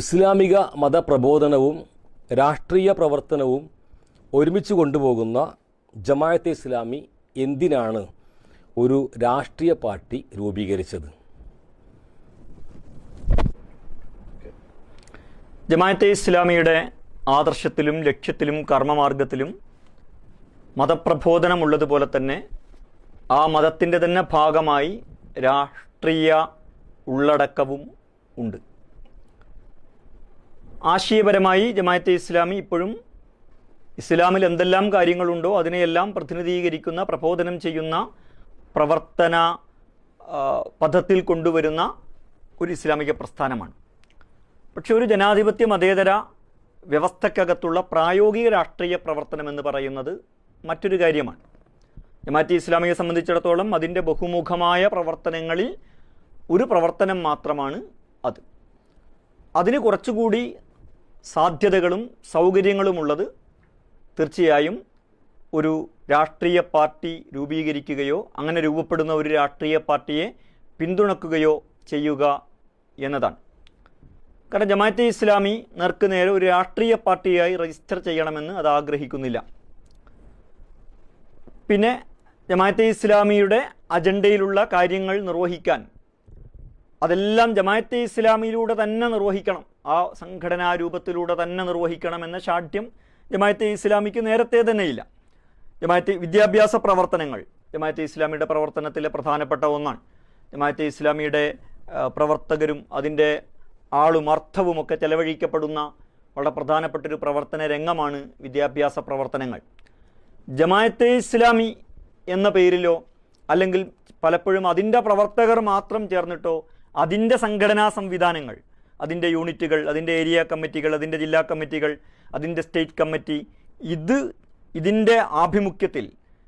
ഇസ്ലാമിക മതപ്രബോധനവും രാഷ്ട്രീയ പ്രവർത്തനവും ഒരുമിച്ച് കൊണ്ടുപോകുന്ന ജമായത്തെ ഇസ്ലാമി എന്തിനാണ് ഒരു രാഷ്ട്രീയ പാർട്ടി രൂപീകരിച്ചത്? ജമായത്തെ ഇസ്ലാമിയുടെ ആദർശത്തിലും ലക്ഷ്യത്തിലും കർമ്മമാർഗത്തിലും മതപ്രബോധനമുള്ളതുപോലെ തന്നെ ആ മതത്തിന്റെ തന്നെ ഭാഗമായി രാഷ്ട്രീയ ഉള്ളടക്കവും ഉണ്ട്. ആശയപരമായി ജമാഅത്തെ ഇസ്ലാമി ഇപ്പോഴും ഇസ്ലാമിൽ എന്തെല്ലാം കാര്യങ്ങളുണ്ടോ അതിനെയെല്ലാം പ്രതിനിധീകരിക്കുന്ന പ്രബോധനം ചെയ്യുന്ന പ്രവർത്തന പഥത്തിൽ കൊണ്ടുവരുന്ന ഒരു ഇസ്ലാമിക പ്രസ്ഥാനമാണ്. പക്ഷേ ഒരു ജനാധിപത്യ മതേതര വ്യവസ്ഥക്കകത്തുള്ള പ്രായോഗിക രാഷ്ട്രീയ പ്രവർത്തനം എന്ന് പറയുന്നത് മറ്റൊരു കാര്യമാണ്. ജമാഅത്തെ ഇസ്ലാമിയെ സംബന്ധിച്ചിടത്തോളം അതിന്റെ ബഹുമുഖമായ പ്രവർത്തനങ്ങളിൽ ഒരു പ്രവർത്തനം മാത്രമാണ് അത്. അതിന് കുറച്ചുകൂടി സാധ്യതകളും സൗകര്യങ്ങളുമുള്ളത് തീർച്ചയായും ഒരു രാഷ്ട്രീയ പാർട്ടി രൂപീകരിക്കുകയോ അങ്ങനെ രൂപപ്പെടുന്ന ഒരു രാഷ്ട്രീയ പാർട്ടിയെ പിന്തുണക്കുകയോ ചെയ്യുക എന്നതാണ്. കാരണം ജമാഅത്തെ ഇസ്ലാമി നേർക്ക് നേരെ ഒരു രാഷ്ട്രീയ പാർട്ടിയായി രജിസ്റ്റർ ചെയ്യണമെന്ന് അത് ആഗ്രഹിക്കുന്നില്ല. പിന്നെ ജമാഅത്തെ ഇസ്ലാമിയുടെ അജണ്ടയിലുള്ള കാര്യങ്ങൾ നിർവഹിക്കാൻ അതെല്ലാം ജമാഅത്തെ ഇസ്ലാമിയിലൂടെ തന്നെ നിർവഹിക്കണം. ആ സംഘടനാ രൂപത്തിലൂടെ തന്നെ നിർവഹിക്കണം എന്ന ഷാഠ്യം ജമാഅത്തെ ഇസ്ലാമിക്ക് നേരത്തെ തന്നെയില്ല. ജമാഅത്തെ വിദ്യാഭ്യാസ പ്രവർത്തനങ്ങൾ ജമാഅത്തെ ഇസ്ലാമിയുടെ പ്രവർത്തനത്തിലെ പ്രധാനപ്പെട്ട ഒന്നാണ്. ജമാഅത്തെ ഇസ്ലാമിയുടെ പ്രവർത്തകരും അതിന്റെ ആളും അർത്ഥവും ഒക്കെ ചെലവഴിക്കപ്പെടുന്ന വളരെ പ്രധാനപ്പെട്ടൊരു പ്രവർത്തന രംഗമാണ് വിദ്യാഭ്യാസ പ്രവർത്തനങ്ങൾ. ജമാഅത്തെ ഇസ്ലാമി എന്ന പേരിലോ അല്ലെങ്കിൽ പലപ്പോഴും അതിന്റെ പ്രവർത്തകർ മാത്രം ചേർന്നിട്ടോ അതിന്റെ സംഘടനാ സംവിധാനങ്ങൾ അതിന്റെ യൂണിറ്റുകൾ അതിന്റെ ഏരിയ കമ്മിറ്റികൾ അതിന്റെ ജില്ലാ കമ്മിറ്റികൾ അതിന്റെ സ്റ്റേറ്റ് കമ്മിറ്റി ഇത് ഇതിന്റെ ആഭിമുഖ്യത്തിൽ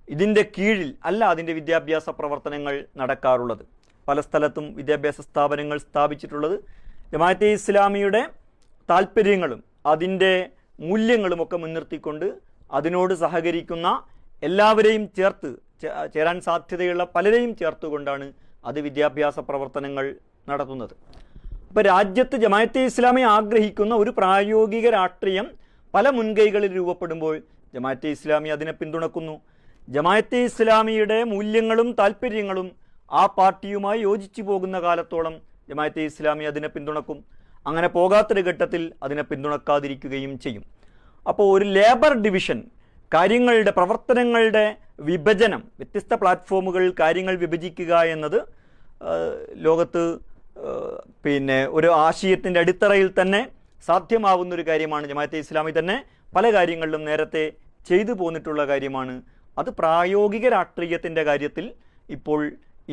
ഇതിന്റെ കീഴിൽ അല്ല അതിന്റെ വിദ്യാഭ്യാസ പ്രവർത്തനങ്ങൾ നടക്കാറുള്ളത്. പല സ്ഥലത്തും വിദ്യാഭ്യാസ സ്ഥാപനങ്ങൾ സ്ഥാപിച്ചിട്ടുള്ളത്. ജമാഅത്തെ ഇസ്ലാമിയുടെ താല്പര്യങ്ങളും അതിന്റെ മൂല്യങ്ങളും ഒക്കെ മുൻനിർത്തിക്കൊണ്ട് അതിനോട് സഹകരിക്കുന്ന എല്ലാവരെയും ചേർത്ത് ചേരാൻ സാധ്യതയുള്ള പലരെയും ചേർത്തുകൊണ്ടാണ് അത് വിദ്യാഭ്യാസ പ്രവർത്തനങ്ങൾ നടത്തുന്നത്. അപ്പോൾ രാജ്യത്ത് ജമായത്തെ ഇസ്ലാമി ആഗ്രഹിക്കുന്ന ഒരു പ്രായോഗിക രാഷ്ട്രീയം പല മുൻകൈകളിൽ രൂപപ്പെടുമ്പോൾ ജമായത്തെ ഇസ്ലാമി അതിനെ പിന്തുണക്കുന്നു. ജമായത്തെ ഇസ്ലാമിയുടെ മൂല്യങ്ങളും താല്പര്യങ്ങളും ആ പാർട്ടിയുമായി യോജിച്ചു പോകുന്ന കാലത്തോളം ജമായത്തെ ഇസ്ലാമി അതിനെ പിന്തുണക്കും. അങ്ങനെ പോകാത്തൊരു ഘട്ടത്തിൽ അതിനെ പിന്തുണക്കാതിരിക്കുകയും ചെയ്യും. അപ്പോൾ ഒരു ലേബർ ഡിവിഷൻ കാര്യങ്ങളുടെ പ്രവർത്തനങ്ങളുടെ വിഭജനം വ്യത്യസ്ത പ്ലാറ്റ്ഫോമുകളിൽ കാര്യങ്ങൾ വിഭജിക്കുക എന്നത് ലോകത്ത് പിന്നെ ഒരു ആശയത്തിന്റെ അടിത്തറയിൽ തന്നെ സാധ്യമാവുന്ന ഒരു കാര്യമാണ് ജമാഅത്തെ ഇസ്ലാമി തന്നെ പല കാര്യങ്ങളിലും നേരത്തെ ചെയ്തു പോന്നിട്ടുള്ള കാര്യമാണ്. അത് പ്രായോഗിക രാഷ്ട്രീയത്തിന്റെ കാര്യത്തിൽ ഇപ്പോൾ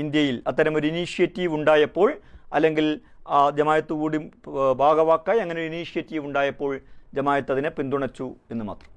ഇന്ത്യയിൽ അത്തരമൊരു ഇനീഷ്യേറ്റീവ് ഉണ്ടായപ്പോൾ അല്ലെങ്കിൽ ജമായത്ത് കൂടി ഭാഗവാക്കായി അങ്ങനെ ഒരു ഇനീഷ്യേറ്റീവ് ഉണ്ടായപ്പോൾ ജമായത്ത് അതിനെ പിന്തുണച്ചു എന്ന് മാത്രം.